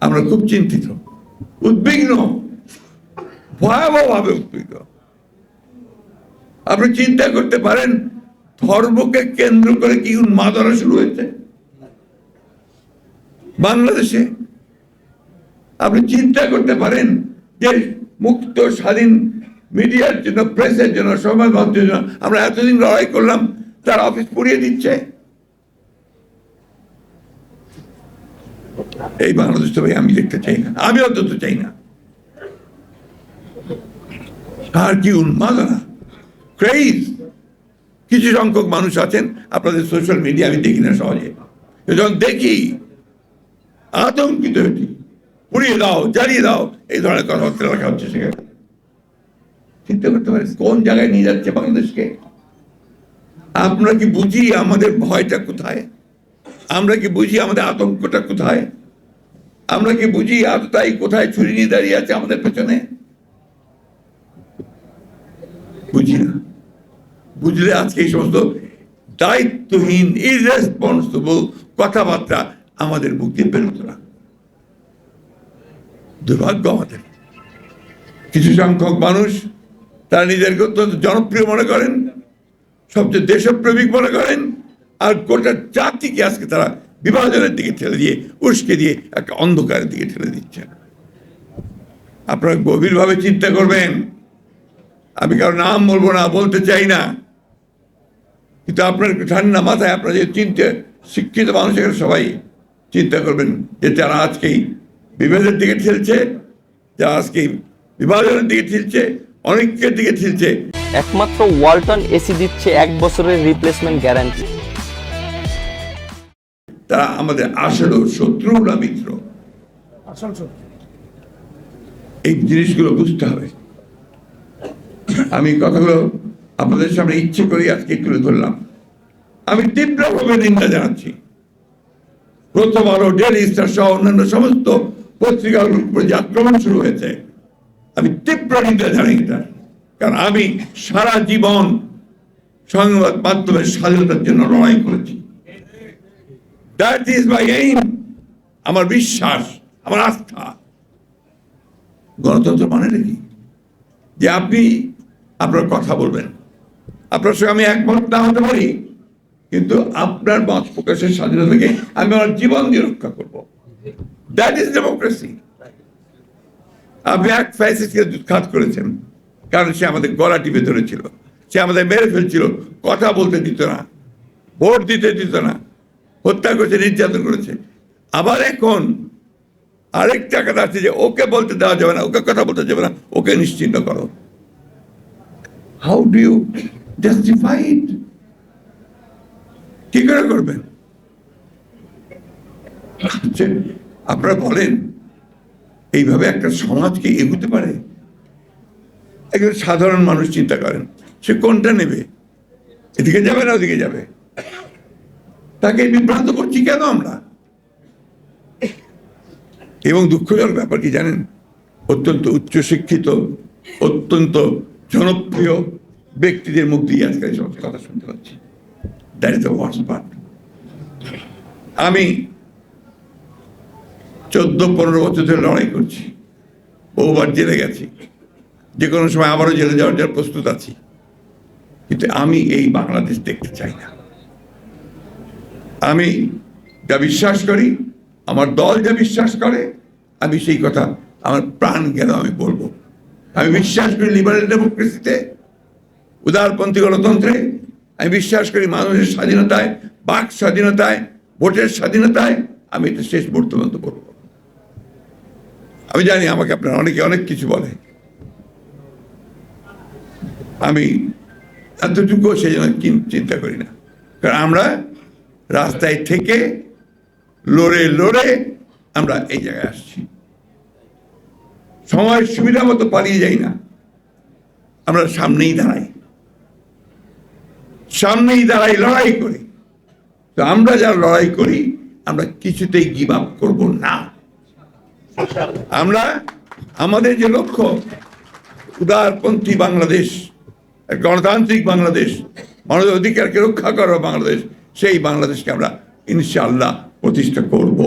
আমরা খুব চিন্তিত। উদ্বিগ্ন। ভয়াবহভাবে উদ্বিগ্ন। আপনি চিন্তা করতে পারেন, ধর্মকে কেন্দ্র করে কি উন্মাদনা শুরু হয়েছে? বাংলাদেশে আপনি চিন্তা করতে পারেন যে মুক্ত, স্বাধীন, মিডিয়ার জন্য, প্রেসের জন্য সমাজ জন্য আমরা এতদিন লড়াই করলাম, তার অফিস পুড়িয়ে দিচ্ছে। এই বাংলাদেশ তো ভাই, আমি দেখতে চাই না। আমি অন্তত চাই না। আর কি উন্মাদনা ক্রেজ কিছু সংখ্যক মানুষ আছেন, আপনাদের সোশ্যাল মিডিয়া আমি দেখি না সহজে। যখন দেখি, আতঙ্কিত হচ্ছি। পুড়িয়ে দাও, জ্বালিয়ে দাও। এই ধরনের কথাবার্তা লেখা হচ্ছে সেখানে। চিন্তা করতে পারেন, কোন জায়গায় নিয়ে যাচ্ছে বাংলাদেশকে? আমরা কি বুঝি আমাদের ভয়টা কোথায়? আমরা কি বুঝি আমাদের আতঙ্কটা কোথায়? আমরা কি বুঝি আততাই কোথায় ছুরি নিয়ে দাঁড়িয়ে আছে আমাদের পেছনে? বুঝি না। বুঝলে আজকে এই সমস্ত দায়িত্বহীন ইরেসপন্সিবল কথাবার্তা আমাদের মুখ দিয়ে না। দুর্ভাগ্য আমাদের। কিছু সংখ্যক মানুষ, তারা নিজেদেরকে অত্যন্ত জনপ্রিয় মনে করেন, সবচেয়ে দেশপ্রেমিক মনে করেন, আর গোটা জাতিকে আজকে তারা বিভাজনের দিকে ঠেলে দিয়ে, উস্কে দিয়ে একটা অন্ধকারের দিকে ঠেলে দিচ্ছেন। আপনারা গভীরভাবে চিন্তা করবেন, আমি কারও নাম বলব না, বলতে চাই না। কিন্তু আপনার ঠান্ডা মাথায় আপনারা যে চিন্তা, শিক্ষিত মানুষ এখানে সবাই চিন্তা করবেন যে যারা আজকেই বিভেদের দিকে ঠেলছে, যারা আজকেই বিভাজনের দিকে ঠেলছে, অনেকের দিকে ঠেলছে। একমাত্র ওয়ালটন এসি দিচ্ছে এক বছরের রিপ্লেসমেন্ট গ্যারান্টি তারা আমাদের আসলেও শত্রু না মিত্র। এই জিনিসগুলো বুঝতে হবে। আমি কথাগুলো আপনাদের সামনে ইচ্ছে করে আজকে তুলে ধরলাম। আমি তীব্রভাবে নিন্দা জানাচ্ছি। প্রথম আলো ডেলি স্টার সহ অন্যান্য সমস্ত পত্রিকাগুলোর উপরে যে আক্রমণ শুরু হয়েছে আমি তীব্র নিন্দা জানাই এটা। কারণ আমি সারা জীবন সংবাদ মাধ্যমের স্বাধীনতার জন্য লড়াই করেছি। দ্যাট ইজ মাই এইম আমার বিশ্বাস, আমার আস্থা। গণতন্ত্র মানে নাকি যে আপনি আপনার কথা বলবেন। আপনার সঙ্গে আমি একমত না হতে পারি, কিন্তু আপনার মত প্রকাশের স্বাধীনতাকে আমি আমার জীবন দিয়ে রক্ষা করব। দ্যাট ইজ ডেমোক্রেসি আপনি এক ফ্যাসিস্টকে দুৎখাত করেছেন, কারণ সে আমাদের গলা টিপে ধরেছিল। সে আমাদের মেরে ফেলছিল, কথা বলতে দিত না, ভোট দিতে দিত না। হত্যা করেছে, নির্যাতন করেছে। আবার এখন আরেকটা কথা আছে যে ওকে বলতে দেওয়া যাবে না, ওকে কথা বলতে যাবে না, ওকে নিশ্চিন্ন করো। হাউ ডু ইউ জাস্টিফাই কি করে করবেন আপনারা বলেন, এইভাবে একটা সমাজ কি এগুতে পারে? একজন সাধারণ মানুষ চিন্তা করেন, সে কোনটা নেবে? এদিকে যাবে না ওদিকে যাবে? তাকে বিভ্রান্ত করছি কেন আমরা? এবং দুঃখজনক ব্যাপার কি জানেন? অত্যন্ত উচ্চশিক্ষিত, অত্যন্ত জনপ্রিয় ব্যক্তিদের মুখ দিয়ে আজকে এই সমস্ত কথা শুনতে পাচ্ছি। পার্ট আমি চোদ্দ, পনেরো বছর ধরে লড়াই করছি। বহুবার জেলে গেছি। যে কোনো সময় আবারও জেলে যাওয়ার জন্য প্রস্তুত আছি। কিন্তু আমি এই বাংলাদেশ দেখতে চাই না। আমি যা বিশ্বাস করি, আমার দল যা বিশ্বাস করে, আমি সেই কথা, আমার প্রাণ গেল আমি বলব? আমি বিশ্বাস করি লিবারেল ডেমোক্রেসিতে উদারপন্থী গণতন্ত্রে, আমি বিশ্বাস করি মানুষের স্বাধীনতায়, বাক স্বাধীনতায়, ভোটের স্বাধীনতায়, আমি এটা শেষ মুহূর্ত পর্যন্ত বলব আমি জানি আমাকে আপনার অনেকে অনেক কিছু বলে। আমি এতটুকু সেই জন্য চিন- চিন্তা করি না। কারণ আমরা রাস্তায় থেকে লড়ে লড়ে আমরা এই জায়গায় আসছি। সময় সুবিধা মতো পালিয়ে যাই না। আমরা সামনেই দাঁড়াই। সামনেই দাঁড়াই লড়াই করি। তো আমরা যা লড়াই করি, আমরা কিছুতেই গিভ আপ করব না। আমরা, আমাদের যে লক্ষ্য, উদারপন্থী বাংলাদেশ, গণতান্ত্রিক বাংলাদেশ মানব অধিকারকে রক্ষা করা বাংলাদেশ সেই বাংলাদেশকে আমরা ইনশাআল্লাহ প্রতিষ্ঠা করব।